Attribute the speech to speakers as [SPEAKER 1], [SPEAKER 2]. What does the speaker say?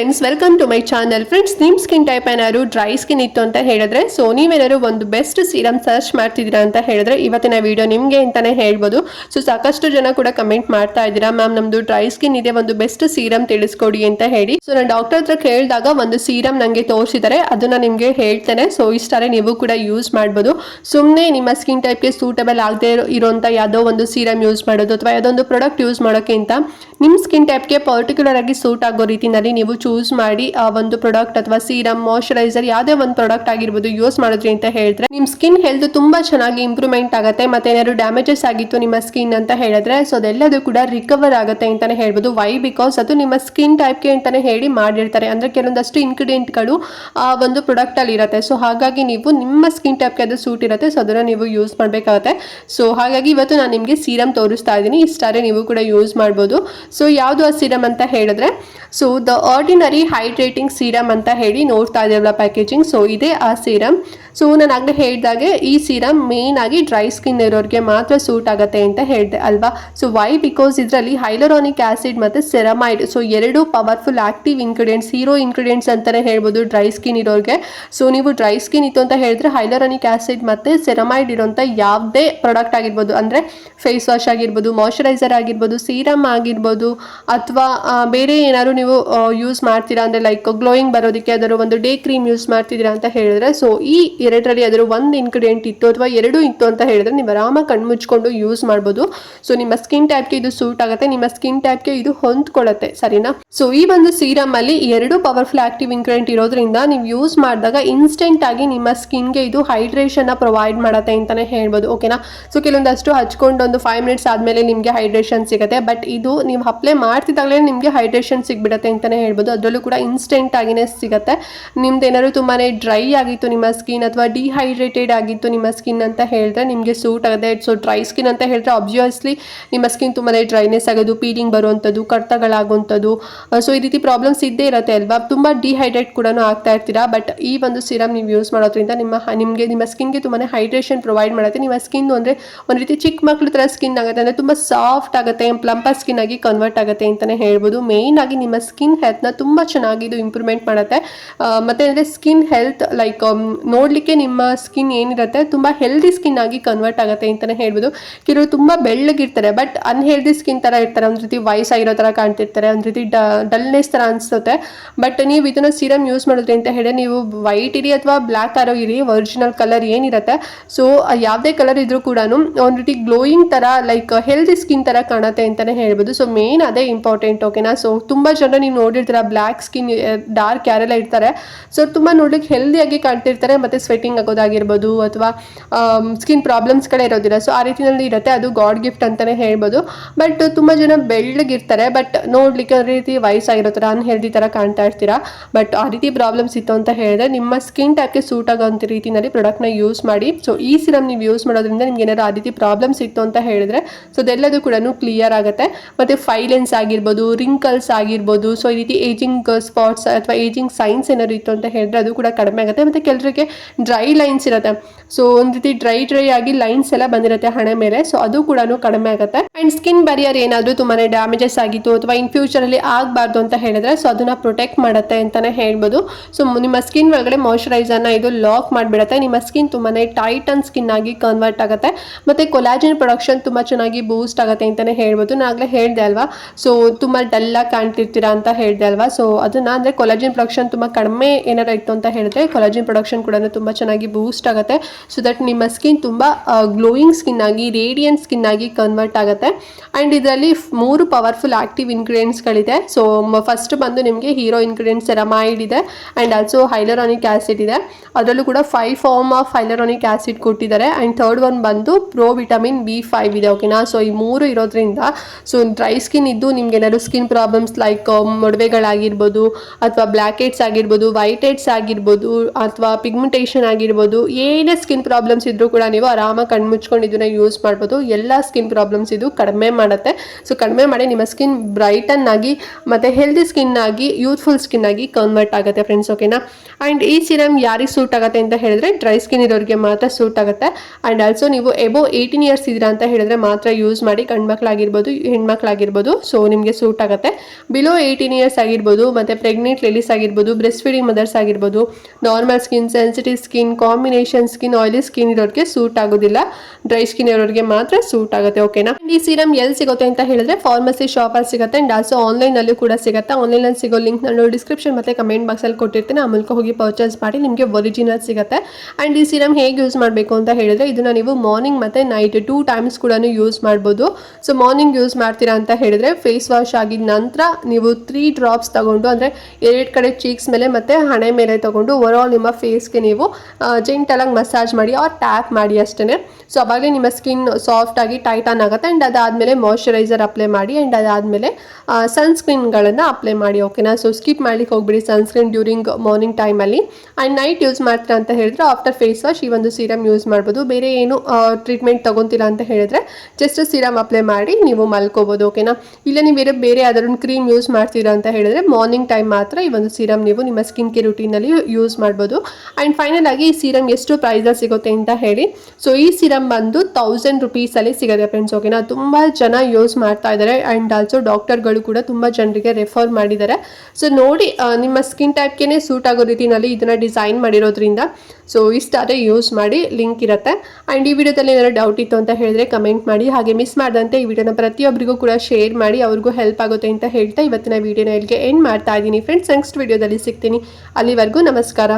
[SPEAKER 1] Friends welcome to my channel friends ನಿಮ್ಮ skin type ಏನಾದ್ರು dry skin ಇತ್ತು ಅಂತ ಹೇಳಿದ್ರೆ ಸೊ ನೀವೇನಾದ್ರು ಒಂದು ಬೆಸ್ಟ್ ಸೀರಮ್ ಸರ್ಚ್ ಮಾಡ್ತಿದ್ದೀರಾ ಅಂತ ಹೇಳಿದ್ರೆ, ಇವತ್ತಿನ ವಿಡಿಯೋ ನಿಮಗೆ ಅಂತಾನೆ ಹೇಳ್ಬೋದು. ಸೊ ಸಾಕಷ್ಟು ಜನ ಕೂಡ ಕಮೆಂಟ್ ಮಾಡ್ತಾ ಇದ್ದೀರಾ, ಮ್ಯಾಮ್, ನಮ್ದು ಡ್ರೈ ಸ್ಕಿನ್ ಇದೆ, ಒಂದು ಬೆಸ್ಟ್ ಸೀರಮ್ ತಿಳಿಸ್ಕೊಡಿ ಅಂತ ಹೇಳಿ. ಸೊ ನಾನು ಡಾಕ್ಟರ್ ಹತ್ರ ಕೇಳಿದಾಗ ಒಂದು ಸೀರಮ್ ನನಗೆ ತೋರಿಸಿದರೆ ಅದನ್ನ ನಿಮಗೆ ಹೇಳ್ತೇನೆ. ಸೊ ಇಷ್ಟಾರೆ ನೀವು ಕೂಡ ಯೂಸ್ ಮಾಡ್ಬೋದು. ಸುಮ್ಮನೆ ನಿಮ್ಮ ಸ್ಕಿನ್ ಟೈಪ್ಗೆ ಸೂಟಬಲ್ ಆಗದೆ ಇರೋಂಥ ಯಾವುದೋ ಒಂದು ಸೀರಮ್ ಯೂಸ್ ಮಾಡೋದು, ಅಥವಾ ಯಾವುದೋ ಪ್ರಾಡಕ್ಟ್ ಯೂಸ್ ಮಾಡೋಕ್ಕಿಂತ ನಿಮ್ಮ ಸ್ಕಿನ್ ಟೈಪ್ಗೆ ಪರ್ಟಿಕ್ಯುಲರ್ ಆಗಿ ಸೂಟ್ ಆಗೋ ರೀತಿಯಲ್ಲಿ ನೀವು ಮಾಡಿ, ಆ ಒಂದು ಪ್ರಾಡಕ್ಟ್ ಅಥವಾ ಸೀರಮ್ ಮಾಯಶ್ಚರೈಸರ್ ಯಾವುದೇ ಒಂದು ಪ್ರಾಡಕ್ಟ್ ಆಗಿರ್ಬೋದು ಯೂಸ್ ಮಾಡಿದ್ರಿ ಅಂತ ಹೇಳಿದ್ರೆ ನಿಮ್ಮ ಸ್ಕಿನ್ ಹೆಲ್ತ್ ತುಂಬಾ ಚೆನ್ನಾಗಿ ಇಂಪ್ರೂವ್ಮೆಂಟ್ ಆಗುತ್ತೆ ಮತ್ತೆ ಏನಾದ್ರು ಡ್ಯಾಮೇಜಸ್ ಆಗಿತ್ತು ನಿಮ್ಮ ಸ್ಕಿನ್ ಅಂತ ಹೇಳಿದ್ರೆ ಸೊ ಅದೆಲ್ಲದು ಕೂಡ ರಿಕವರ್ ಆಗುತ್ತೆ ಅಂತಾನೆ ಹೇಳ್ಬೋದು. ವೈ ಬಿಕಾಸ್ ಅದು ನಿಮ್ಮ ಸ್ಕಿನ್ ಟೈಪ್ಗೆ ಅಂತಾನೆ ಹೇಳಿ ಮಾಡಿರ್ತಾರೆ. ಅಂದ್ರೆ ಕೆಲವೊಂದಷ್ಟು ಇಂಗ್ರೀಡಿಯೆಂಟ್ಗಳು ಆ ಒಂದು ಪ್ರಾಡಕ್ಟ್ ಅಲ್ಲಿ ಇರುತ್ತೆ. ಸೊ ಹಾಗಾಗಿ ನೀವು ನಿಮ್ಮ ಸ್ಕಿನ್ ಟೈಪ್ಗೆ ಅದು ಸೂಟ್ ಇರುತ್ತೆ ಸೊ ಅದನ್ನ ನೀವು ಯೂಸ್ ಮಾಡಬೇಕಾಗುತ್ತೆ. ಸೊ ಹಾಗಾಗಿ ಇವತ್ತು ನಾನು ನಿಮಗೆ ಸೀರಮ್ ತೋರಿಸ್ತಾ ಇದ್ದೀನಿ. ಇಷ್ಟಾರೆ ನೀವು ಕೂಡ ಯೂಸ್ ಮಾಡ್ಬೋದು. ಸೊ ಯಾವುದು ಆ ಸೀರಮ್ ಅಂತ ಹೇಳಿದ್ರೆ so the ordinary hydrating serum ಅಂತ ಹೇಳಿ ನೋಡ್ತಾ ಇದೆಯಲ್ಲ ಪ್ಯಾಕೇಜಿಂಗ್ ಸೊ ಇದೆ ಆ ಸೀರಮ್ ಸೊ ನಾನು ಆಗಲೇ ಹೇಳಿದಾಗೆ ಈ ಸೀರಮ್ ಮೇನ್ ಆಗಿ ಡ್ರೈ ಸ್ಕಿನ್ ಇರೋರಿಗೆ ಮಾತ್ರ ಸೂಟ್ ಆಗುತ್ತೆ ಅಂತ ಹೇಳಿದೆ ಅಲ್ವಾ? ಸೊ ವೈ ಬಿಕಾಸ್ ಇದರಲ್ಲಿ ಹೈಲರಾನಿಕ್ ಆಸಿಡ್ ಮತ್ತು ಸೆರಮೈಡ್ ಸೊ ಎರಡು powerful active ingredients hero ingredients ಅಂತಾನೆ ಹೇಳ್ಬೋದು ಡ್ರೈ ಸ್ಕಿನ್ ಇರೋರಿಗೆ. ಸೊ ನೀವು ಡ್ರೈ ಸ್ಕಿನ್ ಇತ್ತು ಅಂತ ಹೇಳಿದ್ರೆ ಹೈಲರಾನಿಕ್ ಆಸಿಡ್ ಮತ್ತು ಸೆರಮೈಡ್ ಇರೋಂಥ ಯಾವುದೇ ಪ್ರಾಡಕ್ಟ್ ಆಗಿರ್ಬೋದು, ಅಂದರೆ ಫೇಸ್ ವಾಶ್ ಆಗಿರ್ಬೋದು ಮಾಯಶ್ಚರೈಸರ್ ಆಗಿರ್ಬೋದು ಸೀರಮ್ ಆಗಿರ್ಬೋದು, ಅಥವಾ ಬೇರೆ ಏನಾದ್ರು ನೀವು ಯೂಸ್ ಮಾಡ್ತೀರಾ ಅಂದರೆ ಲೈಕ್ ಗ್ಲೋಯಿಂಗ್ ಬರೋದಕ್ಕೆ ಅದರ ಒಂದು ಡೇ ಕ್ರೀಮ್ ಯೂಸ್ ಮಾಡ್ತಿದ್ದೀರಾ ಅಂತ ಹೇಳಿದ್ರೆ ಸೊ ಈ ಎರಡರಲ್ಲಿ ಅದರ ಒಂದು ಇನ್ಗ್ರೀಡಿಯೆಂಟ್ ಇತ್ತು ಅಥವಾ ಎರಡು ಇತ್ತು ಅಂತ ಹೇಳಿದ್ರೆ ನೀವು ಆರಾಮಾಗಿ ಕಣ್ಣು ಮುಚ್ಕೊಂಡು ಯೂಸ್ ಮಾಡ್ಬೋದು. ಸೊ ನಿಮ್ಮ ಸ್ಕಿನ್ ಟೈಪ್ಗೆ ಇದು ಸೂಟ್ ಆಗುತ್ತೆ, ನಿಮ್ಮ ಸ್ಕಿನ್ ಟೈಪ್ಗೆ ಇದು ಹೊಂದ್ಕೊಳ್ಳುತ್ತೆ ಸರಿನಾ? ಸೊ ಈ ಒಂದು ಸೀರಮ್ ಅಲ್ಲಿ ಎರಡು ಪವರ್ಫುಲ್ ಆಕ್ಟಿವ್ ಇಂಗ್ರೀಡಿಯೆಂಟ್ ಇರೋದ್ರಿಂದ ನೀವು ಯೂಸ್ ಮಾಡಿದಾಗ ಇನ್ಸ್ಟೆಂಟ್ ಆಗಿ ನಿಮ್ಮ ಸ್ಕಿನ್ಗೆ ಇದು ಹೈಡ್ರೇಷನ್ ಪ್ರೊವೈಡ್ ಮಾಡುತ್ತೆ ಅಂತಾನೆ ಹೇಳ್ಬೋದು ಓಕೆನಾ ಸೊ ಕೆಲವೊಂದಷ್ಟು ಹಚ್ಕೊಂಡು ಒಂದು ಫೈವ್ ಮಿನಿಟ್ಸ್ ಆದಮೇಲೆ ನಿಮಗೆ ಹೈಡ್ರೇಷನ್ ಸಿಗುತ್ತೆ ಬಟ್ ಇದು ನೀವು ಅಪ್ಲೈ ಮಾಡ್ತಿದ್ದಾಗಲೇ ನಿಮಗೆ ಹೈಡ್ರೇಷನ್ ಸಿಗ್ಬಿಡುತ್ತೆ ಅಂತಾನೆ ಹೇಳ್ಬೋದು. ಅದರಲ್ಲೂ ಕೂಡ ಇನ್ಸ್ಟೆಂಟ್ ಆಗಿನೇ ಸಿಗುತ್ತೆ. ನಿಮ್ದು ಏನಾದ್ರು ತುಂಬಾ ಡ್ರೈ ಆಗಿತ್ತು ನಿಮ್ಮ ಸ್ಕಿನ್ ಅಥವಾ ಡಿಹೈಡ್ರೇಟೆಡ್ ಆಗಿತ್ತು ನಿಮ್ಮ ಸ್ಕಿನ್ ಅಂತ ಹೇಳಿದ್ರೆ ನಿಮಗೆ ಸೂಟ್ ಆಗುತ್ತೆ ಸೊ ಡ್ರೈ ಸ್ಕಿನ್ ಅಂತ ಹೇಳಿದ್ರೆ ಅಬ್ವಿಯಸ್ಲಿ ನಿಮ್ಮ ಸ್ಕಿನ್ ತುಂಬಾ ಡ್ರೈನೆಸ್ ಆಗೋದು ಪೀಲಿಂಗ್ ಬರುವಂಥದ್ದು, ಕರ್ತಗಳಾಗುವಂಥದ್ದು. ಸೊ ಈ ರೀತಿ ಪ್ರಾಬ್ಲಮ್ಸ್ ಇದ್ದೇ ಇರುತ್ತೆ ಅಲ್ವಾ? ತುಂಬ ಡಿಹೈಡ್ರೇಟ್ ಕೂಡ ಆಗ್ತಾ ಇರ್ತೀರಾ? ಬಟ್ ಈ ಒಂದು ಸಿರಮ್ ನೀವು ಯೂಸ್ ಮಾಡೋದ್ರಿಂದ ನಿಮ್ಮ ನಿಮಗೆ, ನಿಮ್ಮ ಸ್ಕಿನ್ಗೆ ತುಂಬಾ ಹೈಡ್ರೇಷನ್ ಪ್ರೊವೈಡ್ ಮಾಡುತ್ತೆ. ನಿಮ್ಮ ಸ್ಕಿನ್ ಅಂದರೆ ಒಂದು ರೀತಿ ಚಿಕ್ಕ ಮಕ್ಳ ಥರ ಸ್ಕಿನ್ ಆಗುತ್ತೆ. ಅಂದರೆ ತುಂಬ ಸಾಫ್ಟ್ ಆಗುತ್ತೆ ಪ್ಲಂಪರ್ ಸ್ಕಿನ್ ಆಗಿ ಕನ್ವರ್ಟ್ ಆಗುತ್ತೆ ಅಂತಲೇ ಹೇಳ್ಬೋದು. ಮೇಯ್ನ್ ಆಗಿ ನಿಮ್ಮ ಸ್ಕಿನ್ ಹೆಲ್ತ್ನ ತುಂಬ ಚೆನ್ನಾಗಿ ಇದು ಇಂಪ್ರೂವ್ಮೆಂಟ್ ಮಾಡುತ್ತೆ. ಮತ್ತು ಅಂದರೆ ಸ್ಕಿನ್ ಹೆಲ್ತ್ ಲೈಕ್ ನೋಡಲಿಕ್ಕೆ ನಿಮ್ಮ ಸ್ಕಿನ್ ಏನಿರುತ್ತೆ, ತುಂಬ ಹೆಲ್ದಿ ಸ್ಕಿನ್ ಆಗಿ ಕನ್ವರ್ಟ್ ಆಗುತ್ತೆ ಅಂತಲೇ ಹೇಳ್ಬೋದು. ಕೆಲವರು ತುಂಬ ಬೆಳ್ಳಗಿರ್ತಾರೆ ಬಟ್ ಅನ್ಹೆಲ್ದಿ ಸ್ಕಿನ್ ಥರ ಇರ್ತಾರೆ. ಒಂದು ರೀತಿ ವಯಸ್ಸಾಗಿರೋ ಥರ ಕಾಣ್ತಿರ್ತಾರೆ, ಒಂದು ರೀತಿ ಡಲ್ನೆಸ್ ಥರ ಅನಿಸುತ್ತೆ. ಬಟ್ ನೀವು ಇದನ್ನು ಸೀರಮ್ ಯೂಸ್ ಮಾಡಿದ್ರಿ ಅಂತ ಹೇಳಿ ನೀವು ವೈಟ್ ಇರಿ ಅಥವಾ ಬ್ಲ್ಯಾಕ್ ಆರೋ ಇರಿ ಒರಿಜಿನಲ್ ಕಲರ್ ಏನಿರುತ್ತೆ. ಸೊ ಯಾವುದೇ ಕಲರ್ ಇದ್ರೂ ಕೂಡ ಒಂದು ರೀತಿ ಗ್ಲೋಯಿಂಗ್ ಥರ ಲೈಕ್ ಹೆಲ್ದಿ ಸ್ಕಿನ್ ಥರ ಕಾಣುತ್ತೆ ಅಂತಲೇ ಹೇಳ್ಬೋದು. ಸೊ ಮೇನ್ ಅದೇ ಇಂಪಾರ್ಟೆಂಟ್ ಓಕೆನಾ ಸೊ ತುಂಬ ಜನ ನೀವು ನೋಡಿರ್ತೀರ ಬ್ಲ್ಯಾಕ್ ಸ್ಕಿನ್ ಡಾರ್ಕ್ ಯಾರೆಲ್ಲ ಇರ್ತಾರೆ ಸೊ ತುಂಬ ನೋಡ್ಲಿಕ್ಕೆ ಹೆಲ್ದಿಯಾಗಿ ಕಾಣ್ತಿರ್ತಾರೆ. ಮತ್ತೆ ಸ್ವೆಟಿಂಗ್ ಆಗೋದಾಗಿರ್ಬೋದು ಅಥವಾ ಸ್ಕಿನ್ ಪ್ರಾಬ್ಲಮ್ಸ್ಗಳೇ ಇರೋದಿಲ್ಲ. ಸೊ ಆ ರೀತಿಯಲ್ಲಿ ಇರುತ್ತೆ. ಅದು ಗಾಡ್ ಗಿಫ್ಟ್ ಅಂತಲೇ ಹೇಳ್ಬೋದು. ಬಟ್ ತುಂಬ ಜನ ಬೆಳ್ಳಗಿರ್ತಾರೆ ಬಟ್ ನೋಡ್ಲಿಕ್ಕೆ ರೀತಿ ವಯಸ್ಸಾಗಿರೋ ಥರ ಅನ್ಹೆಲ್ದಿ ಥರ ಕಾಣ್ತಾ ಇರ್ತೀರಾ? ಬಟ್ ಆ ರೀತಿ ಪ್ರಾಬ್ಲಮ್ಸ್ ಇತ್ತು ಅಂತ ಹೇಳಿದ್ರೆ, ನಿಮ್ಮ ಸ್ಕಿನ್ ಟೈಪ್ಗೆ ಸೂಟ್ ಆಗೋಂಥ ರೀತಿಯಲ್ಲಿ ಪ್ರಾಡಕ್ಟ್ನ ಯೂಸ್ ಮಾಡಿ. ಸೊ ಈ ಸಿರಮ್ ನೀವು ಯೂಸ್ ಮಾಡೋದ್ರಿಂದ ನಿಮ್ಗೆ ಏನಾದ್ರು ಆ ರೀತಿ ಪ್ರಾಬ್ಲಮ್ಸ್ ಇತ್ತು ಅಂತ ಹೇಳಿದ್ರೆ ಸೊ ಅದೆಲ್ಲದೂ ಕೂಡ ಕ್ಲಿಯರ್ ಆಗುತ್ತೆ. ಮತ್ತು ಫೈಲೆನ್ಸ್ ಆಗಿರ್ಬೋದು ರಿಂಕಲ್ಸ್ ಆಗಿರ್ಬೋದು ಸೊ ಈ ರೀತಿ ಏಜಿಂಗ್ ಸ್ಪಾಟ್ಸ್ ಅಥವಾ ಏಜಿಂಗ್ ಸೈನ್ಸ್ ಏನಾದ್ರು ಇತ್ತು ಅಂತ ಹೇಳಿದ್ರೆ ಅದು ಕೂಡ ಕಡಿಮೆ ಆಗುತ್ತೆ. ಮತ್ತು ಕೆಲವರಿಗೆ ಡ್ರೈ ಲೈನ್ಸ್ ಇರುತ್ತೆ. ಸೊ ಒಂದು ರೀತಿ ಡ್ರೈ ಡ್ರೈ ಆಗಿ ಲೈನ್ಸ್ ಎಲ್ಲ ಬಂದಿರುತ್ತೆ ಹಣೆ ಮೇಲೆ. ಸೊ ಅದು ಕೂಡ ಕಡಿಮೆ ಆಗುತ್ತೆ. ಅಂಡ್ ಸ್ಕಿನ್ ಬ್ಯಾರಿಯರ್ ಏನಾದರೂ ತುಂಬಾ ಡ್ಯಾಮೇಜಸ್ ಆಗಿತ್ತು ಅಥವಾ ಇನ್ ಫ್ಯೂಚರಲ್ಲಿ ಆಗಬಾರ್ದು ಅಂತ ಹೇಳಿದ್ರೆ ಸೊ ಅದನ್ನ ಪ್ರೊಟೆಕ್ಟ್ ಮಾಡುತ್ತೆ ಅಂತಾನೆ ಹೇಳ್ಬೋದು. ಸೊ ನಿಮ್ಮ ಸ್ಕಿನ್ ಒಳಗಡೆ ಮಾಯಶ್ಚರೈಸರ್ನ ಇದು ಲಾಕ್ ಮಾಡಿಬಿಡುತ್ತೆ. ನಿಮ್ಮ ಸ್ಕಿನ್ ತುಂಬಾನೇ ಟೈಟ್ ಅಂಡ್ ಸ್ಕಿನ್ ಆಗಿ ಕನ್ವರ್ಟ್ ಆಗುತ್ತೆ. ಮತ್ತೆ ಕೊಲಾಜಿನ್ ಪ್ರೊಡಕ್ಷನ್ ತುಂಬ ಚೆನ್ನಾಗಿ ಬೂಸ್ಟ್ ಆಗುತ್ತೆ ಅಂತಾನೆ ಹೇಳ್ಬೋದು. ನಾನು ಆಗಲೇ ಹೇಳಿದೆ ಅಲ್ವಾ? ಸೊ ತುಂಬ ಡಲ್ಲಾಗಿ ಕಾಣ್ತಿರ್ತೀರಾ ಅಂತ ಹೇಳಿದೆ ಅಲ್ವಾ? ಸೊ ಅದನ್ನ ಅಂದರೆ ಕೊಲಾಜಿನ್ ಪ್ರೊಡಕ್ಷನ್ ತುಂಬ ಕಡಿಮೆ ಏನಾರ ಇತ್ತು ಅಂತ ಹೇಳಿದ್ರೆ ಕೊಲಾಜಿನ್ ಪ್ರೊಡಕ್ಷನ್ ಕೂಡ ತುಂಬ ಚೆನ್ನಾಗಿ ಬೂಸ್ಟ್ ಆಗುತ್ತೆ. ಸೊ ದಟ್ ನಿಮ್ಮ ಸ್ಕಿನ್ ತುಂಬ ಗ್ಲೋಯಿಂಗ್ ಸ್ಕಿನ್ ಆಗಿ ರೇಡಿಯಂಟ್ ಸ್ಕಿನ್ ಆಗಿ ಕನ್ವರ್ಟ್ ಆಗುತ್ತೆ. ಆ್ಯಂಡ್ ಇದರಲ್ಲಿ ಮೂರು ಪವರ್ಫುಲ್ ಆಕ್ಟಿವ್ ಇಂಗ್ರೀಡಿಯೆಂಟ್ಸ್ಗಳಿದೆ ಸೊ ಫಸ್ಟ್ ಬಂದು ನಿಮಗೆ ಹೀರೋ ಇನ್ಗ್ರೀಡಿಯೆಂಟ್ಸ್ ಸೆರಮೈಡ್ ಇದೆ. ಆ್ಯಂಡ್ ಆಲ್ಸೋ ಹೈಲರಾನಿಕ್ ಆ್ಯಸಿಡ್ ಇದೆ. ಅದರಲ್ಲೂ ಕೂಡ five form of hyaluronic acid ಕೊಟ್ಟಿದ್ದಾರೆ. ಆ್ಯಂಡ್ ಥರ್ಡ್ ಒನ್ ಬಂದು ಪ್ರೋ ವಿಟಮಿನ್ ಬಿ ಫೈವ್ ಇದೆ ಓಕೆನಾ ಸೊ ಈ ಮೂರು ಇರೋದ್ರಿಂದ ಸೊ ಡ್ರೈ ಸ್ಕಿನ್ ಇದ್ದು ನಿಮ್ಗೆ ಏನಾದ್ರು ಸ್ಕಿನ್ ಪ್ರಾಬ್ಲಮ್ಸ್ ಲೈಕ್ ಮೊಡವೆಗಳಾಗಿರ್ಬೋದು ಅಥವಾ ಬ್ಲ್ಯಾಕ್ ಹೆಡ್ಸ್ ಆಗಿರ್ಬೋದು ವೈಟ್ ಹೆಡ್ಸ್ ಆಗಿರ್ಬೋದು, ಅಥವಾ ಪಿಗ್ಮೆಂಟೇಷನ್ ಆಗಿರ್ಬೋದು, ಏನೇ ಸ್ಕಿನ್ ಪ್ರಾಬ್ಲಮ್ಸ್ ಇದ್ರೂ ಕೂಡ ನೀವು ಆರಾಮಾಗಿ ಕಣ್ಣು ಮುಚ್ಕೊಂಡು ಇದನ್ನ ಯೂಸ್ ಮಾಡ್ಬೋದು. ಎಲ್ಲ ಸ್ಕಿನ್ ಪ್ರಾಬ್ಲಮ್ಸ್ ಇದು ಕಡಿಮೆ ಮಾಡುತ್ತೆ. ಸೊ ಕಡಿಮೆ ಮಾಡಿ ನಿಮ್ಮ ಸ್ಕಿನ್ ಬ್ರೈಟನ್ ಆಗಿ, ಮತ್ತು ಹೆಲ್ದಿ ಸ್ಕಿನ್ ಆಗಿ ಯೂತ್ಫುಲ್ ಸ್ಕಿನ್ ಆಗಿ ಕನ್ವರ್ಟ್ ಆಗುತ್ತೆ ಫ್ರೆಂಡ್ಸ್ ಓಕೆನಾ ಆ್ಯಂಡ್ ಈ ಸಿರಮ್ ಯಾರಿಗೆ ಸೂಟ್ ಆಗುತ್ತೆ ಅಂತ ಹೇಳಿದ್ರೆ ಡ್ರೈ ಸ್ಕಿನ್ ಇರೋರಿಗೆ ಮಾತ್ರ ಸೂಟ್ ಆಗುತ್ತೆ. ಆ್ಯಂಡ್ ಆಲ್ಸೋ ನೀವು ಎಬೋ ಏಯ್ಟೀನ್ ಇಯರ್ಸ್ ಇದ್ದೀರಾ ಅಂತ ಹೇಳಿದ್ರೆ ಮಾತ್ರ ಯೂಸ್ ಮಾಡಿ ಗಂಡ್ಮಕ್ಳಾಗಿರ್ಬೋದು ಹೆಣ್ಮಕ್ಳಾಗಿರ್ಬೋದು ಸೊ ನಿಮಗೆ ಸೂಟ್ ಆಗುತ್ತೆ. ಬಿಲೋ ಏಯ್ಟೀನ್ ಇಯರ್ಸ್ ಆಗಿರ್ಬೋದು ಮತ್ತು ಪ್ರೆಗ್ನೆಂಟ್ ಲೇಡೀಸ್ ಆಗಿರ್ಬೋದು ಬ್ರೆಸ್ಟ್ ಫೀಡಿಂಗ್ ಮದರ್ಸ್ ಆಗಿರ್ಬೋದು normal skin sensitive skin combination skin oily skin ಇರೋರಿಗೆ ಸೂಟ್ ಆಗೋದಿಲ್ಲ. ಡ್ರೈ ಸ್ಕಿನ್ ಇರೋರಿಗೆ ಮಾತ್ರ ಸೂಟ್ ಆಗುತ್ತೆ ಓಕೆನಾ ಈ ಸೀರಮ್ ಎಲ್ಲಿ ಸಿಗುತ್ತೆ ಅಂತ ಹೇಳಿದ್ರೆ ಫಾರ್ಮಸಿ ಶಾಪಲ್ಲಿ ಸಿಗುತ್ತೆ ಆ್ಯಂಡ್ ಆಲ್ಸೋ ಆನ್ಲೈನಲ್ಲೂ ಕೂಡ ಸಿಗುತ್ತೆ. ಆನ್ಲೈನಲ್ಲಿ ಸಿಗೋ ಲಿಂಕ್ ನಾನು ಡಿಸ್ಕ್ರಿಪ್ಷನ್ ಮತ್ತು ಕಮೆಂಟ್ ಬಾಕ್ಸಲ್ಲಿ ಕೊಟ್ಟಿರ್ತೀನಿ. ಆ ಮೂಲಕ ಹೋಗಿ ಪರ್ಚೇಸ್ ಮಾಡಿ ನಿಮಗೆ ಒರಿಜಿನಲ್ ಸಿಗುತ್ತೆ. ಆ್ಯಂಡ್ ಈ ಸೀರಮ್ ಹೇಗೆ ಯೂಸ್ ಮಾಡಬೇಕು ಅಂತ ಹೇಳಿದ್ರೆ, ಇದನ್ನ ನೀವು ಮಾರ್ನಿಂಗ್ ಮತ್ತು ನೈಟ್ ಟೂ ಟೈಮ್ಸ್ ಕೂಡ ಯೂಸ್ ಮಾಡ್ಬೋದು. ಸೊ ಮಾರ್ನಿಂಗ್ ಯೂಸ್ ಮಾಡ್ತೀರಾ ಅಂತ ಹೇಳಿದ್ರೆ ಫೇಸ್ ವಾಶ್ ಆಗಿದ ನಂತರ ನೀವು ತ್ರೀ ಡ್ರಾಪ್ಸ್ ತಗೊಂಡು, ಅಂದರೆ ಎರಡು ಕಡೆ ಚೀಕ್ಸ್ ಮೇಲೆ ಮತ್ತು ಹಣೆ ಮೇಲೆ ತಗೊಂಡು ಓವರಾಲ್ ನಿಮ್ಮ ಫೇಸ್ಗೆ ನೀವು ಜೆಂಟಲಾಗಿ ಮಸಾಜ್ ಮಾಡಿ ಆರ್ ಟ್ಯಾಪ್ ಮಾಡಿ ಅಷ್ಟೇ ಸೊ ಅವಾಗಲೇ ನಿಮ್ಮ ಸ್ಕಿನ್ ಸಾಫ್ಟಾಗಿ ಟೈಟನ್ ಆಗುತ್ತೆ ಆ್ಯಂಡ್ ಅದಾದಮೇಲೆ ಮಾಯಶ್ಚರೈಸರ್ ಅಪ್ಲೈ ಮಾಡಿ ಆ್ಯಂಡ್ ಅದಾದಮೇಲೆ ಸನ್ಸ್ಕ್ರೀನ್ಗಳನ್ನು ಅಪ್ಲೈ ಮಾಡಿ ಓಕೆನಾ ಸೊ ಸ್ಕಿಪ್ ಮಾಡ್ಲಿಕ್ಕೆ ಹೋಗ್ಬಿಡಿ ಸನ್ಸ್ಕ್ರೀನ್ ಡ್ಯೂರಿಂಗ್ ಮಾರ್ನಿಂಗ್ ಟೈಮಲ್ಲಿ ಆ್ಯಂಡ್ ನೈಟ್ ಯೂಸ್ ಮಾಡ್ತೀರಾ ಅಂತ ಹೇಳಿದ್ರೆ ಆಫ್ಟರ್ ಫೇಸ್ ವಾಶ್ ಈ ಒಂದು ಸೀರಮ್ ಯೂಸ್ ಮಾಡ್ಬೋದು. ಬೇರೆ ಏನು ಟ್ರೀಟ್ಮೆಂಟ್ ತೊಗೊತಿಲ್ಲ ಅಂತ ಹೇಳಿದ್ರೆ ಜಸ್ಟ್ ಸೀರಮ್ ಅಪ್ಲೈ ಮಾಡಿ ನೀವು ಮಲ್ಕೋಬೋದು ಓಕೆನಾ ಇಲ್ಲ ನೀವು ಬೇರೆ ಬೇರೆ ಯಾವ್ದಾದ್ರು ಕ್ರೀಮ್ ಯೂಸ್ ಮಾಡ್ತೀರಾ ಅಂತ ಹೇಳಿದ್ರೆ ಮಾರ್ನಿಂಗ್ ಟೈಮ್ ಮಾತ್ರ ಈ ಒಂದು ಸೀರಮ್ ನೀವು ನಿಮ್ಮ ಸ್ಕಿನ್ ಕೇರ್ ರುಟೀನಲ್ಲಿ ಯೂಸ್ ಮಾಡ್ಬೋದು. ಆ್ಯಂಡ್ ಫೈನಲ್ ಆಗಿ ಈ ಸೀರಮ್ ಎಷ್ಟು ಪ್ರೈಸಲ್ಲಿ ಸಿಗುತ್ತೆ ಅಂತ ಹೇಳಿ. ಸೊ ಈ ಸೀರಮ್ ಬಂದು ತೌಸಂಡ್ ರುಪೀಸಲ್ಲಿ ಸಿಗುತ್ತೆ ಫ್ರೆಂಡ್ಸ್ ಓಕೆನಾ ತುಂಬ ಜನ ಯೂಸ್ ಮಾಡ್ತಾ ಇದ್ದಾರೆ. ಆ್ಯಂಡ್ ಆಲ್ಸೋ ಡಾಕ್ಟರ್ಗಳು ಕೂಡ ತುಂಬ ಜನರಿಗೆ ರೆಫರ್ ಮಾಡಿದ್ದಾರೆ. ಸೊ ನೋಡಿ ನಿಮ್ಮ ಸ್ಕಿನ್ ಟೈಪ್ಗೆ ಸೂಟ್ ಆಗೋ ರೀತಿಯಲ್ಲಿ ಇದನ್ನು ಡಿಸೈನ್ ಮಾಡಿರೋದ್ರಿಂದ. ಸೊ ಇಷ್ಟಾದರೆ ಯೂಸ್ ಮಾಡಿ ಲಿಂಕ್ ಇರುತ್ತೆ. ಆ್ಯಂಡ್ ಈ ವಿಡಿಯೋದಲ್ಲಿ ಏನಾದ್ರು ಡೌಟ್ ಇತ್ತು ಅಂತ ಹೇಳಿದ್ರೆ ಕಮೆಂಟ್ ಮಾಡಿ. ಹಾಗೆ ಮಿಸ್ ಮಾಡದಂತೆ ಈ ವಿಡಿಯೋನ ಪ್ರತಿಯೊಬ್ಬರಿಗೂ ಕೂಡ ಶೇರ್ ಮಾಡಿ. ಅವ್ರಿಗೂ ಹೆಲ್ಪ್ ಆಗುತ್ತೆ ಅಂತ ಹೇಳ್ತಾ ಇವತ್ತಿನ ವಿಡಿಯೋನ ಇಲ್ಲಿಗೆ ಎಂಡ್ ಮಾಡ್ತಾ ಇದ್ದೀನಿ. ಫ್ರೆಂಡ್ಸ್ ನೆಕ್ಸ್ಟ್ ವಿಡಿಯೋದಲ್ಲಿ ಸಿಗ್ತೀನಿ. ಅಲ್ಲಿವರೆಗೂ ನಮಸ್ಕಾರ.